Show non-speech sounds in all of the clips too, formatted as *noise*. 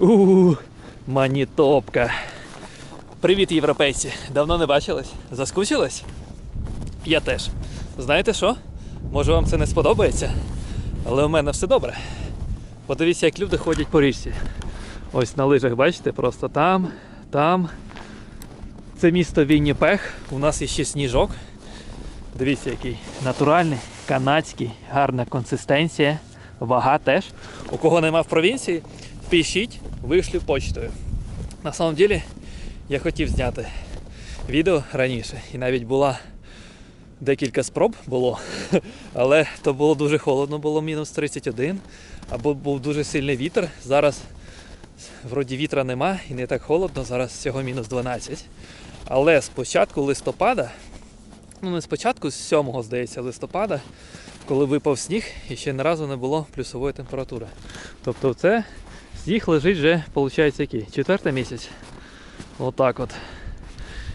У, манітопка. Привіт, європейці! Давно не бачились? Заскучились? Я теж. Знаєте що? Може вам це не сподобається, але у мене все добре. Подивіться, як люди ходять по річці. Ось на лижах, бачите, просто там, там. Це місто Вінніпех. У нас є ще сніжок. Дивіться, який натуральний, канадський, гарна консистенція, вага теж. У кого нема в провінції, пишіть, вишлю почтою. На самом деле, я хотів зняти відео раніше, і навіть була декілька спроб було, *laughs* але то було дуже холодно, було мінус 31, або був дуже сильний вітер. Зараз вроді вітра нема і не так холодно, зараз всього мінус 12. Але з початку листопада, ну не з початку, з 7, здається, листопада, коли випав сніг, і ще ні разу не було плюсової температури. Тобто це сніг лежить вже, виходить, який? Четвертий місяць. Отак от.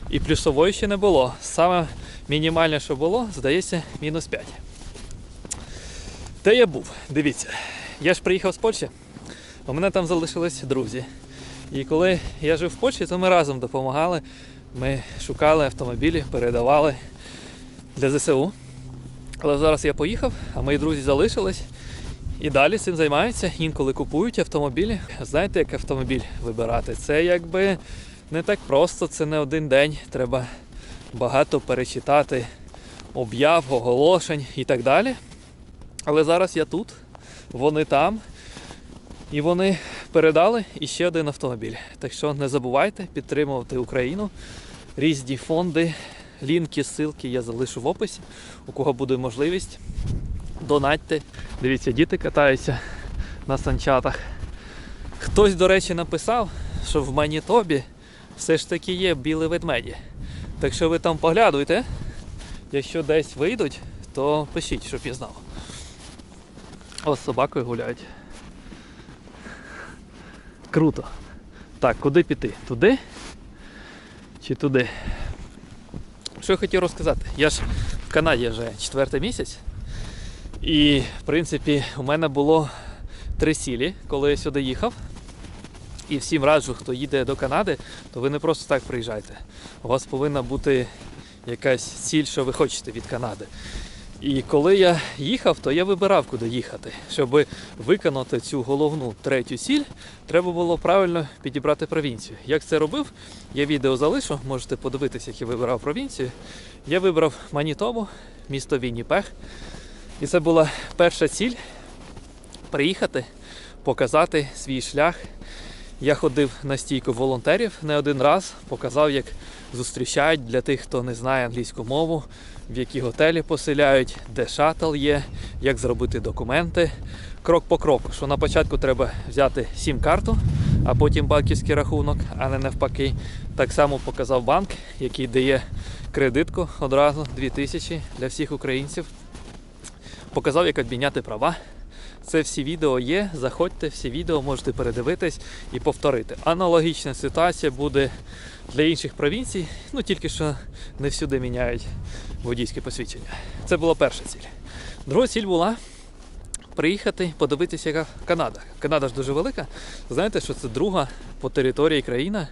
І плюсової ще не було. Саме мінімальне, що було, здається, мінус 5. Де я був? Дивіться. Я ж приїхав з Польщі, у мене там залишились друзі. І коли я жив в Польщі, то ми разом допомагали. Ми шукали автомобілі, передавали для ЗСУ. Але зараз я поїхав, а мої друзі залишились і далі цим займаються. Інколи купують автомобілі. Знаєте, як автомобіль вибирати? Це якби не так просто, це не один день. Треба багато перечитати об'яв, оголошень і так далі. Але зараз я тут, вони там, і вони передали іще один автомобіль. Так що не забувайте підтримувати Україну. Різні фонди, лінки, ссылки я залишу в описі. У кого буде можливість, донатьте. Дивіться, діти катаються на санчатах. Хтось, до речі, написав, що в Манітобі все ж таки є білі ведмеді. Так що ви там поглядуйте. Якщо десь вийдуть, то пишіть, щоб я знав. Ось з собакою гуляють. Круто. Так, куди піти? Туди? Чи туди? Що я хотів розказати? Я ж в Канаді вже четвертий місяць. І, в принципі, у мене було три сілі, коли я сюди їхав. І всім раджу, хто їде до Канади, то ви не просто так приїжджайте. У вас повинна бути якась ціль, що ви хочете від Канади. І коли я їхав, то я вибирав, куди їхати. Щоб виконати цю головну третю ціль, треба було правильно підібрати провінцію. Як це робив, я відео залишу, можете подивитися, як я вибирав провінцію. Я вибрав Манітобу, місто Вінніпех. І це була перша ціль приїхати, показати свій шлях. Я ходив на стійку волонтерів не один раз, показав, як зустрічають для тих, хто не знає англійську мову, в які готелі поселяють, де шатл є, як зробити документи. Крок по кроку, що на початку треба взяти сім-карту, а потім банківський рахунок, а не навпаки. Так само показав банк, який дає кредитку одразу 2000 для всіх українців. Показав, як обміняти права. Це всі відео є. Заходьте, всі відео можете передивитись і повторити. Аналогічна ситуація буде для інших провінцій, ну тільки що не всюди міняють водійське посвідчення. Це була перша ціль. Друга ціль була приїхати, подивитися, яка Канада. Канада ж дуже велика. Знаєте, що це друга по території країна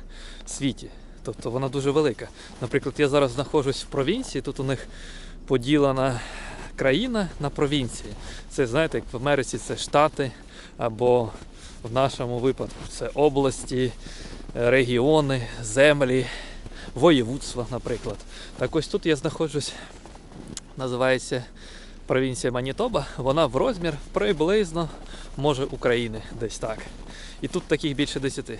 в світі. Тобто вона дуже велика. Наприклад, я зараз знаходжусь в провінції, тут у них поділена країна на провінції. Це знаєте, як в Америці це штати, або в нашому випадку це області, регіони, землі, воєвудства, наприклад. Так ось тут я знаходжусь, називається провінція Манітоба. Вона в розмір приблизно може України десь так. І тут таких більше десяти.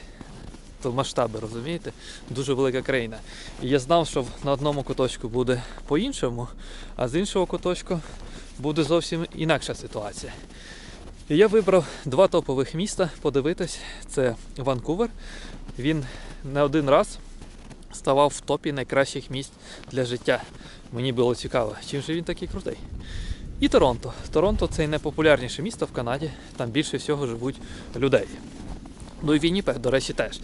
То масштаби, розумієте? Дуже велика країна. І я знав, що на одному куточку буде по-іншому, а з іншого куточку буде зовсім інакша ситуація. І я вибрав два топових міста подивитись. Це Ванкувер. Він не один раз ставав в топі найкращих місць для життя. Мені було цікаво, чим же він такий крутий. І Торонто. Торонто це найпопулярніше місто в Канаді. Там більше всього живуть людей. Ну і Вінніпех, до речі, теж.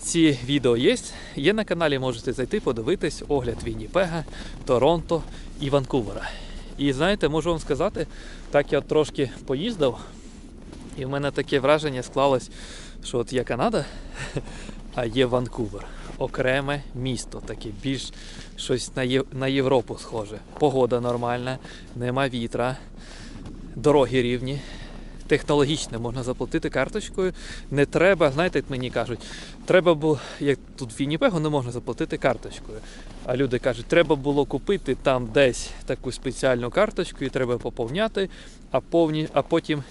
Ці відео є. Є на каналі, можете зайти, подивитись огляд Вінніпега, Торонто і Ванкувера. І знаєте, можу вам сказати, так я трошки поїздив І в мене таке враження склалось, що от є Канада, *laughs* а є Ванкувер. Окреме місто, таке більш щось на, Європу схоже. Погода нормальна, нема вітра, дороги рівні. Технологічне можна заплатити карточкою. Не треба, знаєте, як мені кажуть, треба було, як тут в Вінніпегу не можна заплатити карточкою. А люди кажуть, треба було купити там десь таку спеціальну карточку і треба поповняти, а, повні, а потім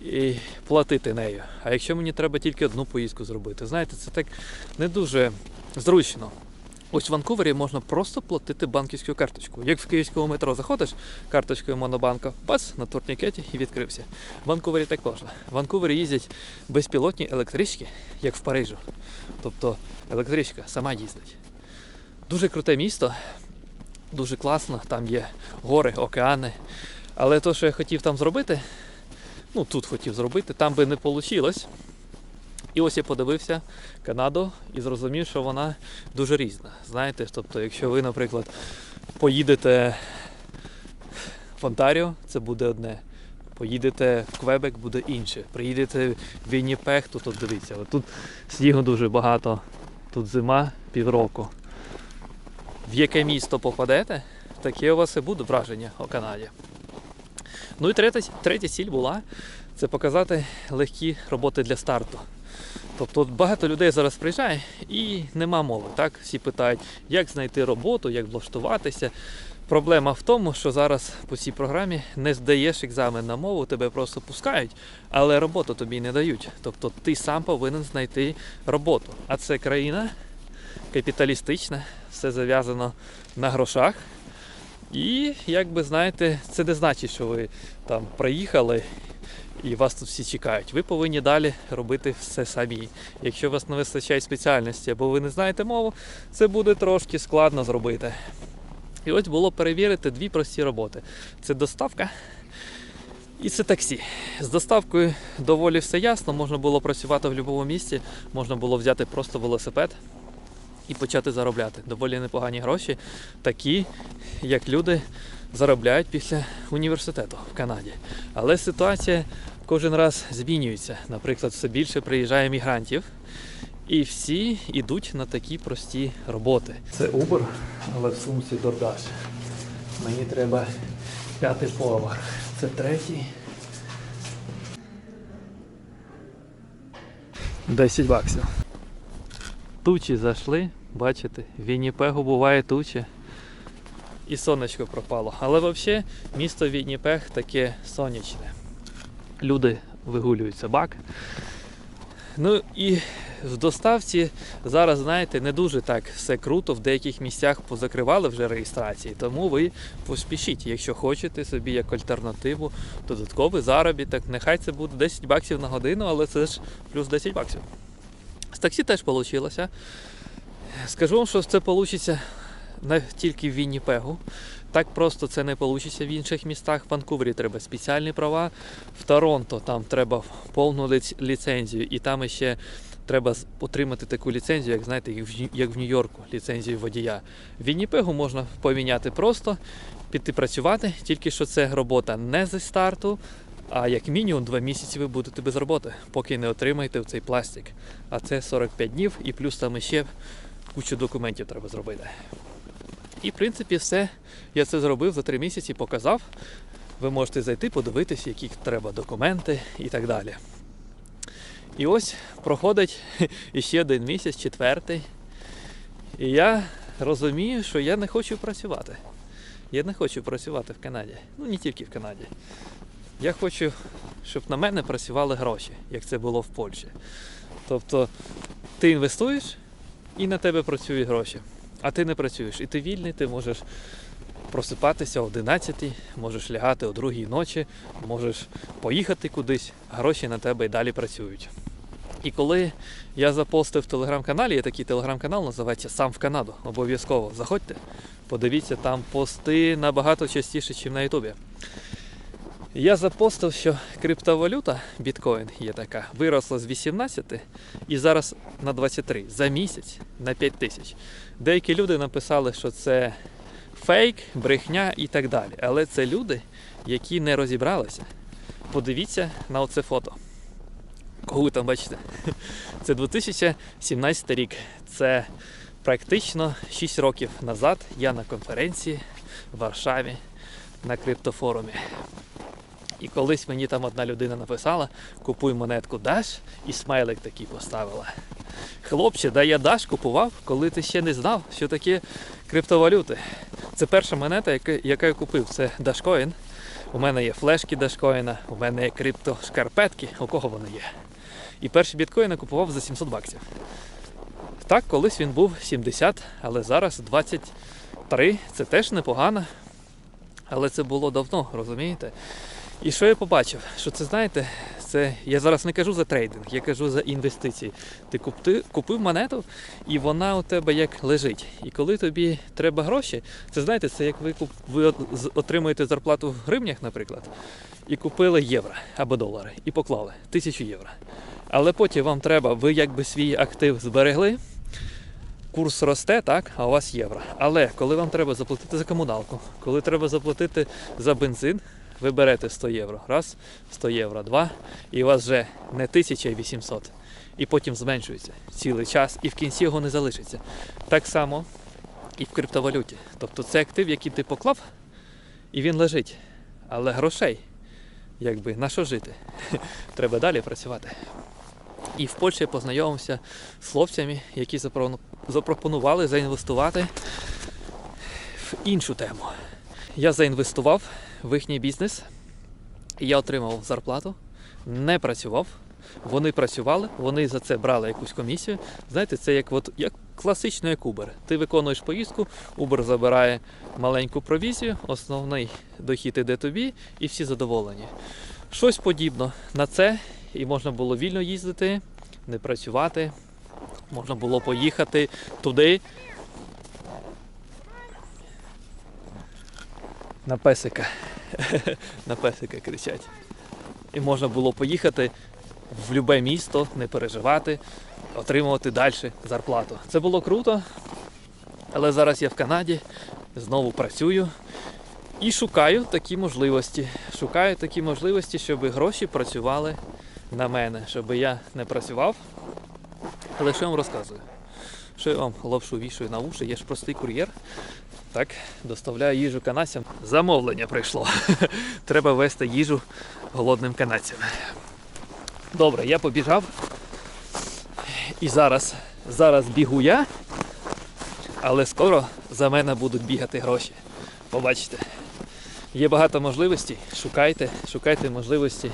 і платити нею. А якщо мені треба тільки одну поїздку зробити, знаєте, це так не дуже зручно. Ось в Ванкувері можна просто платити банківською карточкою. Як в київському метро заходиш карточкою Монобанка, бац, на турнікеті і відкрився. В Ванкувері так можна. В Ванкувері їздять безпілотні електрички, як в Парижу. Тобто електричка сама їздить. Дуже круте місто, дуже класно, там є гори, океани. Але те, що я хотів там зробити, ну тут хотів зробити, там би не вийшло. І ось я подивився Канаду і зрозумів, що вона дуже різна. Знаєте, тобто, якщо ви, наприклад, поїдете в Онтаріо, це буде одне. Поїдете в Квебек, буде інше. Приїдете в Вінніпег, то тут дивіться, от тут снігу дуже багато, тут зима півроку. В яке місто попадете, таке у вас і буде враження о Канаді. Ну і третя, третя ціль була це показати легкі роботи для старту. Тобто багато людей зараз приїжджає і нема мови. Так? Всі питають, як знайти роботу, як влаштуватися. Проблема в тому, що зараз по цій програмі не здаєш екзамен на мову, тебе просто пускають, але роботу тобі не дають. Тобто ти сам повинен знайти роботу. А це країна капіталістична, все зав'язано на грошах. І, як би знаєте, це не значить, що ви там приїхали і вас тут всі чекають. Ви повинні далі робити все самі. Якщо у вас не вистачає спеціальності або ви не знаєте мову, це буде трошки складно зробити. І ось було перевірити дві прості роботи: це доставка і це таксі. З доставкою доволі все ясно, можна було працювати в будь-якому місці, можна було взяти просто велосипед і почати заробляти. Доволі непогані гроші, такі, як люди заробляють після університету в Канаді. Але ситуація кожен раз змінюється. Наприклад, все більше приїжджає мігрантів, і всі йдуть на такі прості роботи. Це Uber, але в сумці DoorDash. Мені треба п'ятий поверх. Це третій. 10 баксів. Тучі зайшли, бачите, в Вінніпегу буває тучі. І сонечко пропало. Але взагалі місто Вінніпег таке сонячне. Люди вигулюють собак. Ну і в доставці зараз, знаєте, не дуже так все круто. В деяких місцях позакривали вже реєстрації, тому ви поспішіть, якщо хочете собі як альтернативу, додатковий заробіток. Нехай це буде 10 баксів на годину, але це ж плюс 10 баксів. З таксі теж вийшло. Скажу вам, що це вийде не тільки в Вінніпегу. Так просто це не вийде в інших містах. В Ванкувері треба спеціальні права. В Торонто там треба повну ліцензію, і там ще треба отримати таку ліцензію, як знаєте, як в Нью-Йорку, ліцензію водія. В Вінніпегу можна поміняти просто, піти працювати, тільки що це робота не зі старту. А як мінімум два місяці ви будете без роботи, поки не отримаєте цей пластик. А це 45 днів і плюс там ще кучу документів треба зробити. І в принципі все. Я це зробив за три місяці, показав. Ви можете зайти, подивитись, які треба документи і так далі. І ось проходить *laughs* іще один місяць, четвертий. І я розумію, що я не хочу працювати. Я не хочу працювати в Канаді. Ну не тільки в Канаді. Я хочу, щоб на мене працювали гроші, як це було в Польщі. Тобто ти інвестуєш і на тебе працюють гроші. А ти не працюєш. І ти вільний, ти можеш просипатися о 11, можеш лягати о 2 ночі, можеш поїхати кудись, гроші на тебе і далі працюють. І коли я запостив в телеграм-каналі, є такий телеграм-канал, називається Сам в Канаду. Обов'язково заходьте, подивіться, там пости набагато частіше, ніж на Ютубі. Я запостив, що криптовалюта біткоін є така, виросла з 18 і зараз на 23 за місяць на 5 тисяч. Деякі люди написали, що це фейк, брехня і так далі. Але це люди, які не розібралися. Подивіться на оце фото. Кого ви там бачите? *laughs* Це 2017 рік. Це практично 6 років назад я на конференції в Варшаві на криптофорумі. І колись мені там одна людина написала: купуй монетку Dash і смайлик такий поставила. Хлопче, да я Dash купував, коли ти ще не знав, що таке криптовалюти. Це перша монета, яка я купив. Це Dashcoin. У мене є флешки Dashcoin, у мене є криптошкарпетки. У кого вони є? І перший біткоін я купував за 700 баксів. Так, колись він був 70, але зараз 23. Це теж непогано. Але це було давно, розумієте? І що я побачив? Що це знаєте, це я зараз не кажу за трейдинг, я кажу за інвестиції. Ти купти, купив монету, і вона у тебе як лежить. І коли тобі треба гроші, це знаєте, це як ви куп, ви отримуєте зарплату в гривнях, наприклад, і купили євро або долари, і поклали тисячу євро. Але потім вам треба, ви якби свій актив зберегли. Курс росте, так, а у вас євро. Але коли вам треба заплатити за комуналку, коли треба заплатити за бензин, ви берете 100 євро. Раз, 100 євро, два, і у вас вже не 1800, і потім зменшується цілий час, і в кінці його не залишиться. Так само і в криптовалюті. Тобто це актив, який ти поклав, і він лежить. Але грошей, якби, на що жити? *laughs* Треба далі працювати. І в Польщі я познайомився з хлопцями, які запропонували заінвестувати в іншу тему. Я заінвестував в їхній бізнес, я отримав зарплату, не працював. Вони працювали, вони за це брали якусь комісію. Знаєте, це як, от, як класично як Uber. Ти виконуєш поїздку, Uber забирає маленьку провізію, основний дохід іде тобі, і всі задоволені. Щось подібно на це, і можна було вільно їздити, не працювати. Можна було поїхати туди. На песика. *laughs* На песика кричать. І можна було поїхати в любе місто, не переживати, отримувати далі зарплату. Це було круто, але зараз я в Канаді, знову працюю і шукаю такі можливості. Шукаю такі можливості, щоб гроші працювали на мене, щоб я не працював. Але що я вам розказую? Що я вам лапшу вішаю на уші, я ж простий кур'єр. Так, доставляю їжу канадцям. Замовлення прийшло. *laughs* Треба вести їжу голодним канадцям. Добре, я побіжав. І зараз, зараз бігу я, але скоро за мене будуть бігати гроші. Побачите. Є багато можливостей. Шукайте, шукайте можливості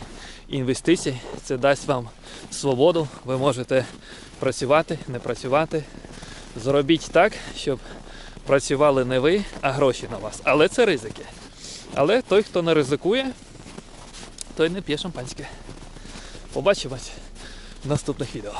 інвестицій. Це дасть вам свободу. Ви можете працювати, не працювати. Зробіть так, щоб працювали не ви, а гроші на вас. Але це ризики. Але той, хто не ризикує, той не п'є шампанське. Побачимось в наступних відео.